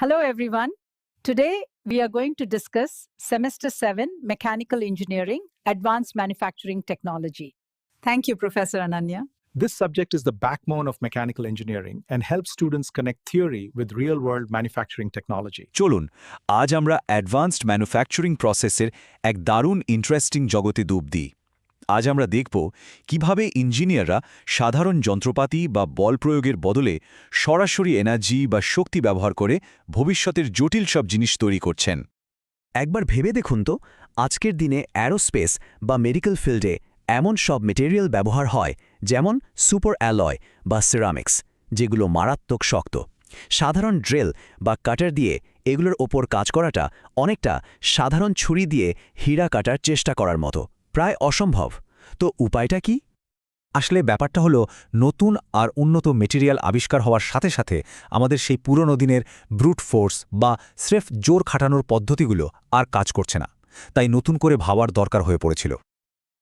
Hello, everyone. Today, we are going to discuss Semester 7 Mechanical Engineering Advanced Manufacturing Technology. Thank you, Professor Ananya. This subject is the backbone of mechanical engineering and helps students connect theory with real world manufacturing technology. চলুন আজ আমরা advanced manufacturing প্রসেসের এক দারুণ interesting জগতে ডুব দিই আজ আমরা দেখব কীভাবে ইঞ্জিনিয়াররা সাধারণ যন্ত্রপাতি বা বল প্রয়োগের বদলে সরাসরি এনার্জি বা শক্তি ব্যবহার করে ভবিষ্যতের জটিল সব জিনিস তৈরি করছেন। একবার ভেবে দেখুন তো, আজকের দিনে অ্যারোস্পেস বা মেডিকেল ফিল্ডে এমন সব মেটেরিয়াল ব্যবহার হয়, যেমন সুপার অ্যালয় বা সিরামিক্স, যেগুলো মারাত্মক শক্ত। সাধারণ ড্রেল বা কাটার দিয়ে এগুলোর ওপর কাজ করাটা অনেকটা সাধারণ ছুরি দিয়ে হীরা কাটার চেষ্টা করার মতো। প্রায় অসম্ভব। তো উপায়টা কি? আসলে ব্যাপারটা হলো, নতুন আর উন্নত মেটেরিয়াল আবিষ্কার হওয়ার সাথে সাথে আমাদের সেই পুরনো দিনের ব্রুট ফোর্স বা স্রেফ জোর খাটানোর পদ্ধতিগুলো আর কাজ করছে না। তাই নতুন করে ভাবার দরকার হয়ে পড়েছিল।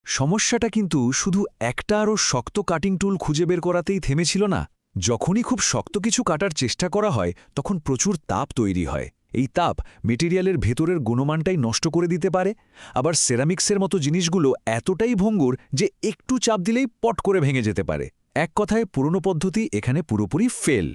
সমস্যাটা কিন্তু শুধু একটা আরও শক্ত কাটিং টুল খুঁজে বের করাতেই থেমেছিল না। যখনই খুব শক্ত কিছু কাটার চেষ্টা করা হয়, তখন প্রচুর তাপ তৈরি হয়। এই তাপ মেটেরিয়ালের ভেতরের গুণমানটাই নষ্ট করে দিতে পারে, আবার সেরামিক্সের মতো জিনিসগুলো এতটাই ভঙ্গুর যে একটু চাপ দিলেই পট করে ভেঙে যেতে পারে। এক কথায়, পুরনো পদ্ধতি এখানে পুরোপুরি ফেল।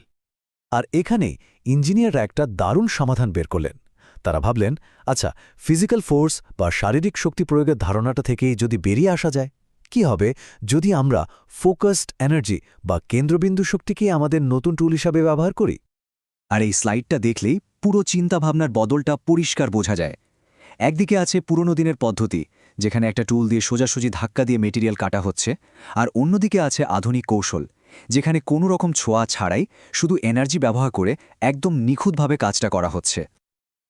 আর এখানে ইঞ্জিনিয়াররা একটা দারুণ সমাধান বের করলেন। তারা ভাবলেন আচ্ছা ফিজিক্যাল ফোর্স বা শারীরিক শক্তি প্রয়োগের ধারণাটা থেকেই যদি বেরিয়ে আসা যায়, কি হবে যদি আমরা ফোকাসড এনার্জি বা কেন্দ্রবিন্দু শক্তিকে আমাদের নতুন টুল হিসাবে ব্যবহার করি? আর এই স্লাইডটা দেখলেই পুরো চিন্তাভাবনার বদলটা পরিষ্কার বোঝা যায়। একদিকে আছে পুরনো দিনের পদ্ধতি, যেখানে একটা টুল দিয়ে সোজাসুজি ধাক্কা দিয়ে মেটেরিয়াল কাটা হচ্ছে, আর অন্যদিকে আছে আধুনিক কৌশল, যেখানে কোনো রকম ছোঁয়া ছাড়াই শুধু এনার্জি ব্যবহার করে একদম নিখুঁতভাবে কাজটা করা হচ্ছে।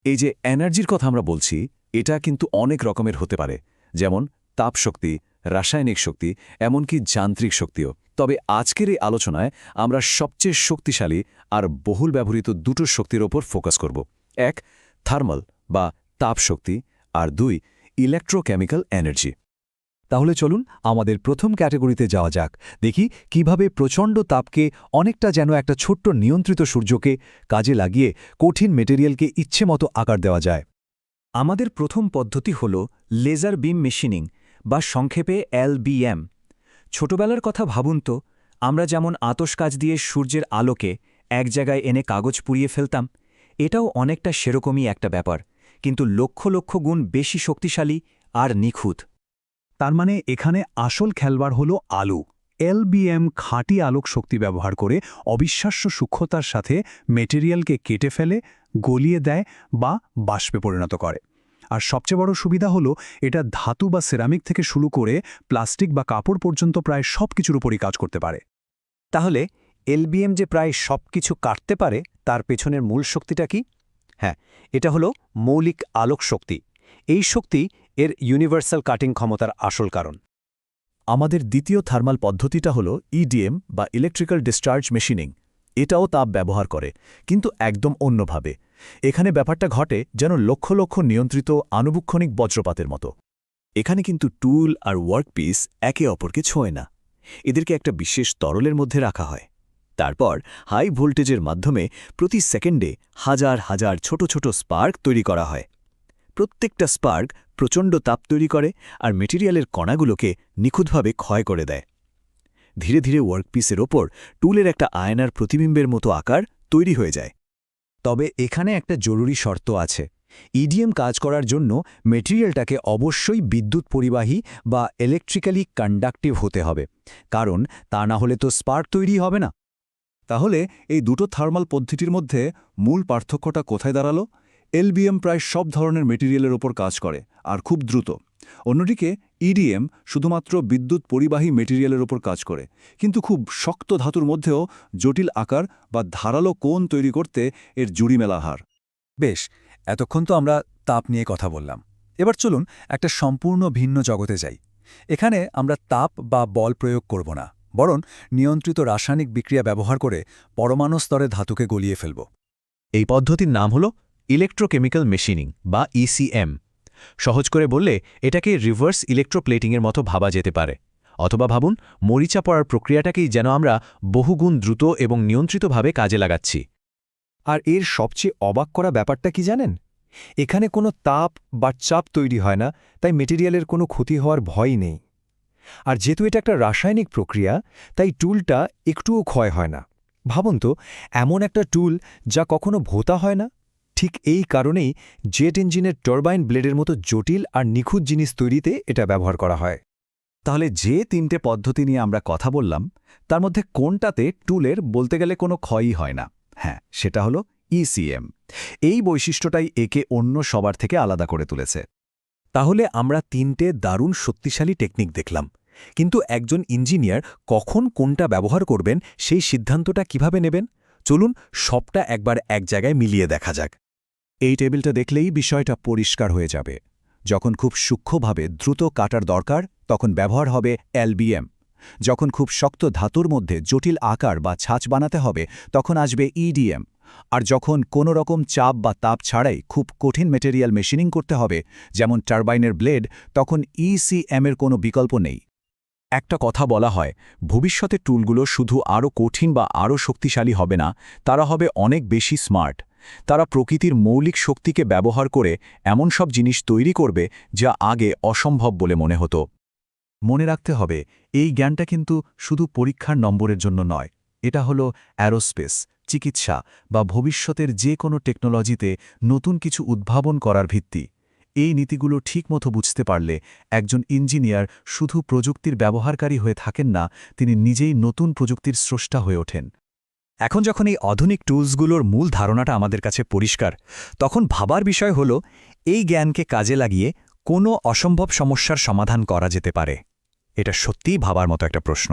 এই যে এনার্জির কথা আমরা বলছি, এটা কিন্তু অনেক রকমের হতে পারে, যেমন তাপশক্তি, রাসায়নিক শক্তি, এমনকি যান্ত্রিক শক্তিও। তবে আজকের এই আলোচনায় আমরা সবচেয়ে শক্তিশালী আর বহুল ব্যবহৃত দুটো শক্তির ওপর ফোকাস করব। এক, থার্মাল বা তাপশক্তি আর দুই ইলেকট্রোকেমিক্যাল এনার্জি তাহলে চলুন আমাদের প্রথম ক্যাটাগরিতে যাওয়া যাক। দেখি কীভাবে প্রচণ্ড তাপকে অনেকটা যেন একটা ছোট্ট নিয়ন্ত্রিত সূর্যকে কাজে লাগিয়ে কঠিন মেটেরিয়ালকে ইচ্ছেমতো আকার দেওয়া যায়। আমাদের প্রথম পদ্ধতি হল লেজার বিম মেশিনিং বা সংক্ষেপে এলবিএম। ছোটবেলার কথা ভাবুন তো, আমরা যেমন আতস কাজ দিয়ে সূর্যের আলোকে এক জায়গায় এনে কাগজ পুড়িয়ে ফেলতাম, এটাও অনেকটা সেরকমই একটা ব্যাপার, কিন্তু লক্ষ লক্ষ গুণ বেশি শক্তিশালী আর নিখুঁত। তার মানে এখানে আসল খেলবার হলো আলু। এলবিএম খাঁটি আলোক শক্তি ব্যবহার করে অবিশ্বাস্য সূক্ষ্মতার সাথে মেটেরিয়ালকে কেটে ফেলে, গলিয়ে দেয় বা বাষ্পে পরিণত করে। আর সবচেয়ে বড় সুবিধা হলো এটা ধাতু বা সেরামিক থেকে শুরু করে প্লাস্টিক বা কাপড় পর্যন্ত প্রায় সব কিছুর উপরই কাজ করতে পারে। তাহলে এলবিএম যে প্রায় সব কিছু কাটতে পারে, তার পেছনের মূল শক্তিটা কি? হ্যাঁ এটা হলো মৌলিক আলোক শক্তি। এই শক্তি এর ইউনিভার্সাল কাটিং ক্ষমতার আসল কারণ। আমাদের দ্বিতীয় থার্মাল পদ্ধতিটা হল ইডিএম বা ইলেকট্রিক্যাল ডিসচার্জ মেশিনিং এটাও তাপ ব্যবহার করে, কিন্তু একদম অন্যভাবে। এখানে ব্যাপারটা ঘটে যেন লক্ষ লক্ষ নিয়ন্ত্রিত আনুবীক্ষণিক বজ্রপাতের মতো। এখানে কিন্তু টুল আর ওয়ার্কপিস একে অপরকে ছোঁয় না। এদেরকে একটা বিশেষ তরলের মধ্যে রাখা হয়। তারপর হাই ভোল্টেজের মাধ্যমে প্রতি সেকেন্ডে হাজার হাজার ছোট ছোট স্পার্ক তৈরি করা হয়। প্রত্যেকটা স্পার্ক প্রচণ্ড তাপ তৈরি করে আর মেটেরিয়ালের কণাগুলোকে নিখুঁতভাবে ক্ষয় করে দেয়। ধীরে ধীরে ওয়ার্কপিসের ওপর টুলের একটা আয়নার প্রতিবিম্বের মতো আকার তৈরি হয়ে যায়। তবে এখানে একটা জরুরি শর্ত আছে। ইডিএম কাজ করার জন্য মেটেরিয়ালটাকে অবশ্যই বিদ্যুৎ পরিবাহী বা ইলেকট্রিক্যালি কন্ডাক্টিভ হতে হবে, কারণ তা না হলে তো স্পার্ক তৈরি হবে না। তাহলে এই দুটো থার্মাল পদ্ধতির মধ্যে মূল পার্থক্যটা কোথায় দাঁড়াল? এলবিএম প্রায় সব ধরনের মেটেরিয়ালের ওপর কাজ করে, আর খুব দ্রুত। অন্যদিকে ইডিএম শুধুমাত্র বিদ্যুৎ পরিবাহী মেটেরিয়ালের ওপর কাজ করে কিন্তু খুব শক্ত ধাতুর মধ্যেও জটিল আকার বা ধারালো কোণ তৈরি করতে এর জুড়ি মেলা হার। বেশ এতক্ষণ তো আমরা তাপ নিয়ে কথা বললাম। এবার চলুন একটা সম্পূর্ণ ভিন্ন জগতে যাই। এখানে আমরা তাপ বা বল প্রয়োগ করব না বরং নিয়ন্ত্রিত রাসায়নিক বিক্রিয়া ব্যবহার করে পরমাণু স্তরে ধাতুকে গলিয়ে ফেলব। এই পদ্ধতির নাম হল ইলেকট্রোকেমিক্যাল মেশিনিং বা ইসিএম সহজ করে বললে, এটাকে রিভার্স ইলেকট্রোপ্লেটিংয়ের মতো ভাবা যেতে পারে। অথবা ভাবুন, মরিচা পড়ার প্রক্রিয়াটাকেই যেন আমরা বহুগুণ দ্রুত এবং নিয়ন্ত্রিতভাবে কাজে লাগাচ্ছি। আর এর সবচেয়ে অবাক করা ব্যাপারটা কি জানেন? এখানে কোনো তাপ বা চাপ তৈরি হয় না, তাই মেটেরিয়ালের কোনো ক্ষতি হওয়ার ভয় নেই। আর যেহেতু এটা একটা রাসায়নিক প্রক্রিয়া, তাই টুলটা একটুও ক্ষয় হয় না। ভাবুন তো, এমন একটা টুল যা কখনো ভোতা হয় না। ঠিক এই কারণেই জেট ইঞ্জিনের টারবাইন ব্লেডের মতো জটিল আর নিখুঁত জিনিস তৈরিতে এটা ব্যবহার করা হয়। তাহলে যে তিনটে পদ্ধতি নিয়ে আমরা কথা বললাম, তার মধ্যে কোনটাতে টুলের বলতে গেলে কোনো ক্ষয়ই হয় না? হ্যাঁ সেটা হলো ইসিএম এই বৈশিষ্ট্যটাই একে অন্য সবার থেকে আলাদা করে তুলেছে। তাহলে আমরা তিনটে দারুণ শক্তিশালী টেকনিক দেখলাম। কিন্তু একজন ইঞ্জিনিয়ার কখন কোনটা ব্যবহার করবেন, সেই সিদ্ধান্তটা কীভাবে নেবেন? চলুন সবটা একবার এক জায়গায় মিলিয়ে দেখা যাক। এই টেবিলটা দেখলেই বিষয়টা পরিষ্কার হয়ে যাবে। যখন খুব সূক্ষ্মভাবে দ্রুত কাটার দরকার, তখন ব্যবহার হবে এলবিএম। যখন খুব শক্ত ধাতুর মধ্যে জটিল আকার বা ছাঁচ বানাতে হবে, তখন আসবে ইডিএম। আর যখন কোনো রকম চাপ বা তাপ ছাড়াই খুব কঠিন মেটেরিয়াল মেশিনিং করতে হবে, যেমন টারবাইনের ব্লেড, তখন ইসিএম এর কোনো বিকল্প নেই। একটা কথা বলা হয়, ভবিষ্যতে টুলগুলো শুধু আরও কঠিন বা আরও শক্তিশালী হবে না, তারা হবে অনেক বেশি স্মার্ট। তারা প্রকৃতির মৌলিক শক্তিকে ব্যবহার করে এমন সব জিনিস তৈরি করবে যা আগে অসম্ভব বলে মনে হতো। মনে রাখতে হবে, এই জ্ঞানটা কিন্তু শুধু পরীক্ষার নম্বরের জন্য নয়, এটা হলো অ্যারোস্পেস, চিকিৎসা বা ভবিষ্যতের যে কোনো টেকনোলজিতে নতুন কিছু উদ্ভাবন করার ভিত্তি। এই নীতিগুলো ঠিকমতো বুঝতে পারলে একজন ইঞ্জিনিয়ার শুধু প্রযুক্তির ব্যবহারকারী হয়ে থাকেন না, তিনি নিজেই নতুন প্রযুক্তির স্রষ্টা হয়ে ওঠেন। এখন যখন এই আধুনিক টুলসগুলোর মূল ধারণাটা আমাদের কাছে পরিষ্কার, তখন ভাবার বিষয় হল, এই জ্ঞানকে কাজে লাগিয়ে কোনো অসম্ভব সমস্যার সমাধান করা যেতে পারে। এটা সত্যিই ভাবার মতো একটা প্রশ্ন।